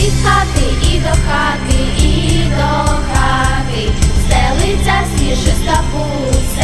від хати і до хати, і до хати, стелиться сніжиста пуса.